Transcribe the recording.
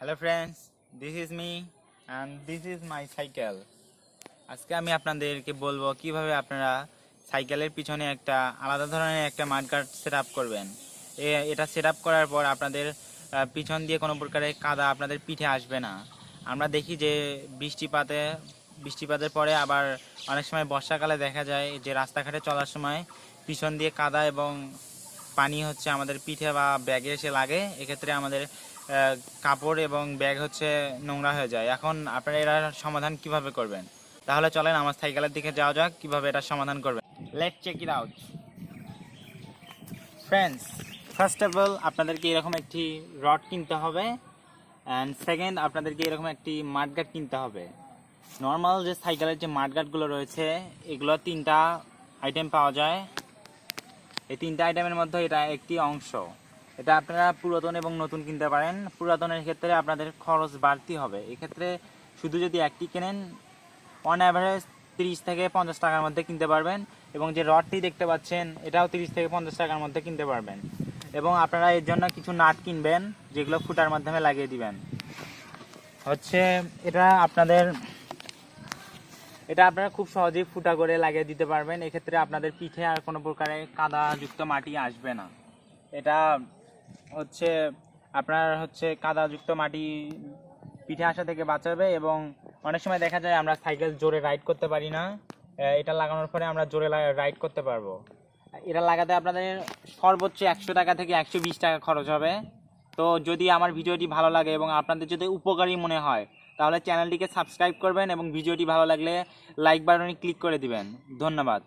Hello friends this is me and this is my cycle আজকে আমি আপনাদেরকে বলব কীভাবে আপনারা সাইকেলের পিছনে একটা আলাদা ধরনের একটা মাঠগার্ড সেট আপ করবেন। এটা সেট আপ করার পর আপনাদের পিছন দিয়ে কোনো প্রকারের কাদা আপনাদের পিঠে আসবে না। আমরা দেখি যে বৃষ্টিপাতে, বৃষ্টিপাতের পরে আবার অনেক সময় বর্ষাকালে দেখা যায় যে রাস্তাঘাটে চলার সময় পিছন দিয়ে কাদা এবং পানি হচ্ছে আমাদের পিঠে বা ব্যাগে এসে লাগে, এক্ষেত্রে আমাদের কাপড় এবং ব্যাগ হচ্ছে নোংরা হয়ে যায়। এখন আপনারা এটার সমাধান কীভাবে করবেন? তাহলে চলেন আমার সাইকেলের দিকে যাওয়া যাক, কীভাবে এটার সমাধান করবেন। Let check it out friends first of all আপনাদেরকে এরকম একটি রড কিনতে হবে অ্যান্ড সেকেন্ড আপনাদেরকে এরকম একটি মাঠগার্ড কিনতে হবে। নর্মাল যে সাইকেলের যে মাঠগার্ডগুলো রয়েছে, এগুলো তিনটা আইটেম পাওয়া যায়। এই তিনটা আইটেমের মধ্যে এটা একটি অংশ। এটা আপনারা পুরাতন এবং নতুন কিনতে পারেন। পুরাতনের ক্ষেত্রে আপনাদের খরচ বাড়তি হবে। এক্ষেত্রে শুধু যদি একটি কেনেন অন অ্যাভারেজ তিরিশ থেকে পঞ্চাশ টাকার মধ্যে কিনতে পারবেন এবং যে রডটি দেখতে পাচ্ছেন, এটাও তিরিশ থেকে পঞ্চাশ টাকার মধ্যে কিনতে পারবেন। এবং আপনারা এর জন্য কিছু নাট কিনবেন, যেগুলো ফুটার মাধ্যমে লাগিয়ে দিবেন। হচ্ছে, এটা আপনাদের এটা আপনারা খুব সহজেই ফুটা করে লাগিয়ে দিতে পারবেন। এক্ষেত্রে আপনাদের পিঠে আর কোনো প্রকারের কাদাযুক্ত মাটি আসবে না। এটা হচ্ছে আপনার হচ্ছে কাদাযুক্ত মাটি পিঠে আসা থেকে বাঁচাবে এবং অনেক সময় দেখা যায় আমরা সাইকেল জোরে রাইড করতে পারি না। এটা লাগানোর পরে আমরা জোরে রাইড করতে পারব। এটা লাগাতে আপনাদের সর্বোচ্চ একশো টাকা থেকে একশো বিশ টাকা খরচ হবে। তো যদি আমার ভিডিওটি ভালো লাগে এবং আপনাদের যদি উপকারী মনে হয়, তাহলে চ্যানেলটিকে সাবস্ক্রাইব করবেন এবং ভিডিওটি ভালো লাগলে লাইক বাটনে ক্লিক করে দিবেন। ধন্যবাদ।